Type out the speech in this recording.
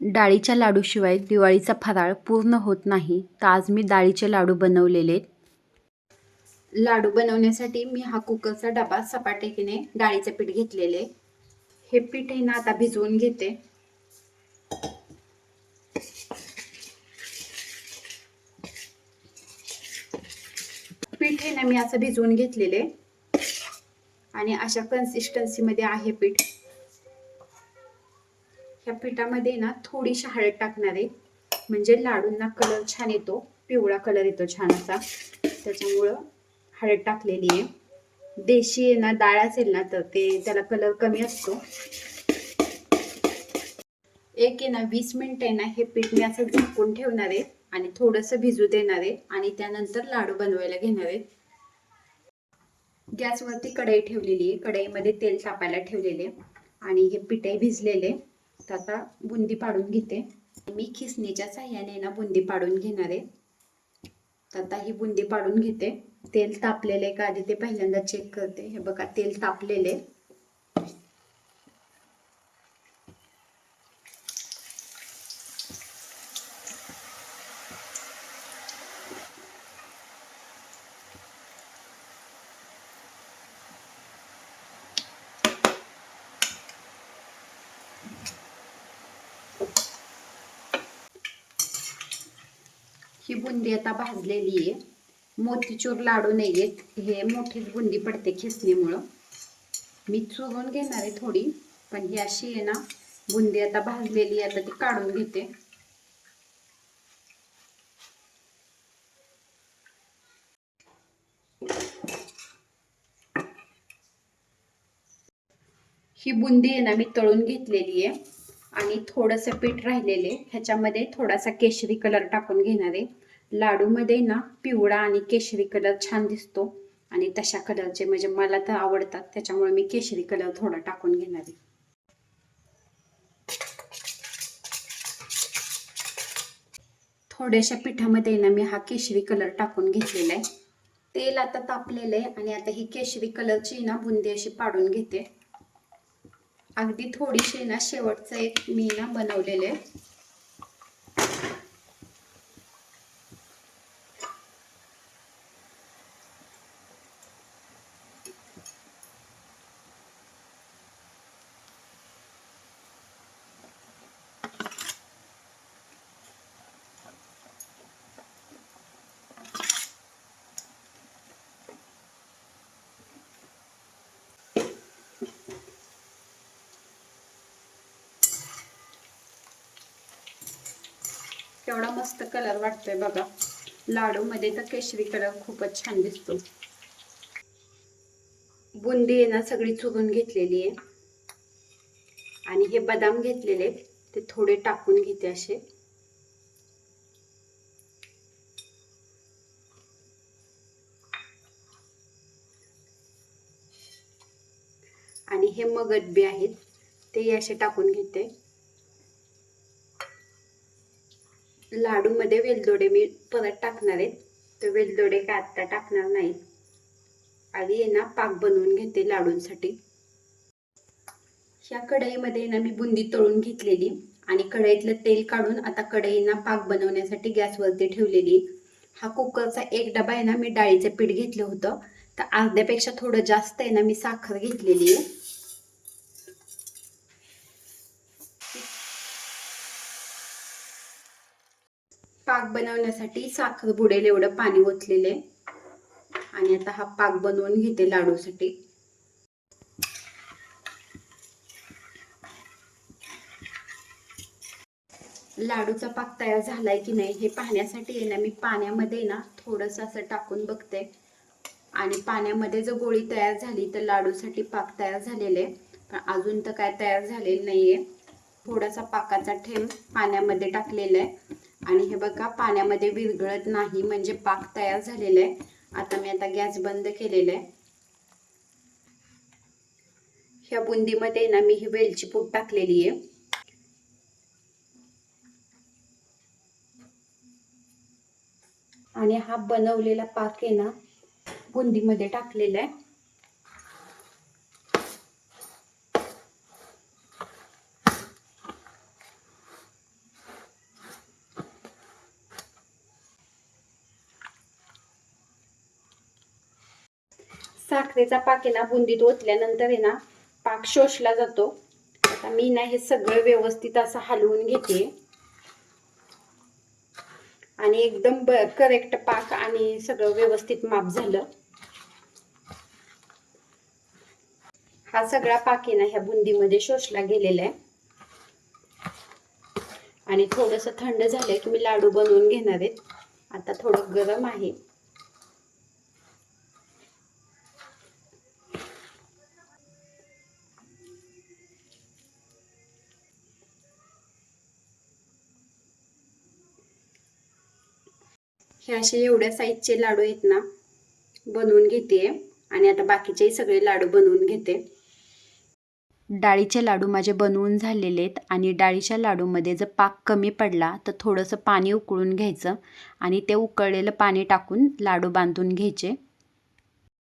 डाळीच्या लाडूशिवाय दिवाळीचा फराळ पूर्ण होत नाही तर आज मी डाळीचे लाडू बनवलेले. लाडू बनवण्यासाठी मी हा कुकरचा डबा सपाटेकीने डाळीचे पीठ घेतलेले. हे पीठ हे ना आता भिजवून घेते. पीठ हे ना मी असं भिजवून घेतलेले. आणि अशा कन्सिस्टन्सीमध्ये आहे पीठ. ह्या पिठामध्ये ना थोडीशी हळद टाकणार आहे. म्हणजे लाडूंना कलर छान येतो. पिवळा कलर येतो छान असा. त्याच्यामुळं हळद टाकलेली आहे. देशी आहे ना डाळ असेल ना तर ते त्याला कलर कमी असतो. एक आहे ना वीस मिनिट आहे ना हे पीठ मी असं झाकून ठेवणार आहे आणि थोडंसं भिजू देणार आहे आणि त्यानंतर लाडू बनवायला घेणार आहे. गॅसवरती कढई ठेवलेली आहे. कढईमध्ये तेल तापायला ठेवलेले आणि हे पिठही भिजलेले तर आता बुंदी पाडून घेते. मी खिसणीच्या साह्याने ना बुंदी पाडून घेणार आहे. तर आता ही बुंदी पाडून घेते. तेल तापलेले का आधी ते पहिल्यांदा चेक करते. हे बघा तेल तापलेले ही बुंदी आता भाजलेली आहे. मोतीचूर लाडू नाही आहेत हे मोठीच बुंदी पडते खिसणीमुळं. मी चुरून घेणार आहे थोडी पण ही अशी आहे ना बुंदी आता भाजलेली आहे आता ती काढून घेते. ही बुंदी आहे ना मी तळून घेतलेली आहे. आणि थोडंसं पीठ राहिलेले ह्याच्यामध्ये थोडासा केशरी कलर टाकून घेणार आहे. लाडूमध्ये ना पिवळा आणि केशरी कलर छान दिसतो आणि तशा कलरचे म्हणजे मला तर आवडतात त्याच्यामुळे मी केशरी कलर थोडा टाकून घेणार आहे. थोड्याशा पिठामध्ये ना मी हा केशरी कलर टाकून घेतलेला आहे. तेल आता तापलेलं आहे आणि आता ही केशरी कलरची ना बुंदी अशी पाडून घेते. अगदी थोडीशी ना शेवटचं एक मी ना बनवलेले. केवढा मस्त कलर वाटतोय बघा. लाडू मध्ये तर केशरी कलर खूपच छान दिसतो. बुंदी आहे ना सगळी चुरून घेतलेली आहे. आणि हे बदाम घेतलेले ते थोडे टाकून घेते असे. आणि हे मगत बी आहेत. ते असे टाकून घेते. लाडूमध्ये वेलदोडे मी परत टाकणार आहेत. तर वेलदोडे काय आत्ता टाकणार नाही. आधी आहे ना पाक बनवून घेते लाडूंसाठी. ह्या कढईमध्ये ना मी बुंदी तळून घेतलेली. आणि कढईतलं तेल काढून आता कढईना पाक बनवण्यासाठी गॅसवरती ठेवलेली. हा कुकरचा एक डबा आहे ना मी डाळीचं पीठ घेतलं होतं. तर अर्ध्यापेक्षा थोडं जास्त आहे ना मी साखर घेतलेली आहे. पाक बनवण्यासाठी साखर बुडेल एवढं पाणी ओतलेले आणि आता हा पाक बनवून घेते लाडूसाठी. लाडूचा पाक तयार झालाय की नाही हे पाहण्यासाठी आहे ना मी पाण्यामध्ये ना थोडंसं असं टाकून बघते. आणि पाण्यामध्ये जर गोळी तयार झाली तर लाडूसाठी पाक तयार झालेले पण अजून तर काय तयार झालेलं नाहीये. थोडासा पाकाचा ठेंब पाण्यामध्ये टाकलेला आहे. आणि हे बघा पाण्यामध्ये विरघळत नाही म्हणजे पाक तयार झालेला आहे. आता मी आता गॅस बंद केलेला आहे. ह्या बुंदीमध्ये ना मी ही वेलची पूड टाकलेली आहे. आणि हा बनवलेला पाक आहे ना बुंदीमध्ये टाकलेला आहे. साखरेचा पाक आहे ना बुंदीत ओतल्यानंतर आहे ना पाक शोषला जातो. आता मी ना हे सगळं व्यवस्थित असं हलवून घेते. आणि एकदम ब करेक्ट पाक आणि सगळं व्यवस्थित माप झालं. हा सगळा पाक आहे ना ह्या बुंदीमध्ये शोषला गेलेला आहे. आणि थोडंसं थंड झालंय की मी लाडू बनवून घेणार आहेत आता थोडं गरम आहे. हे असे एवढ्या साईजचे लाडू आहेत ना बनवून घेते. आणि आता बाकीचेही सगळे लाडू बनवून घेते. डाळीचे लाडू माझे बनवून झालेले आहेत आणि डाळीच्या लाडूमध्ये जर पाक कमी पडला तर थोडंसं पाणी उकळून घ्यायचं आणि ते उकळलेलं पाणी टाकून लाडू बांधून घ्यायचे.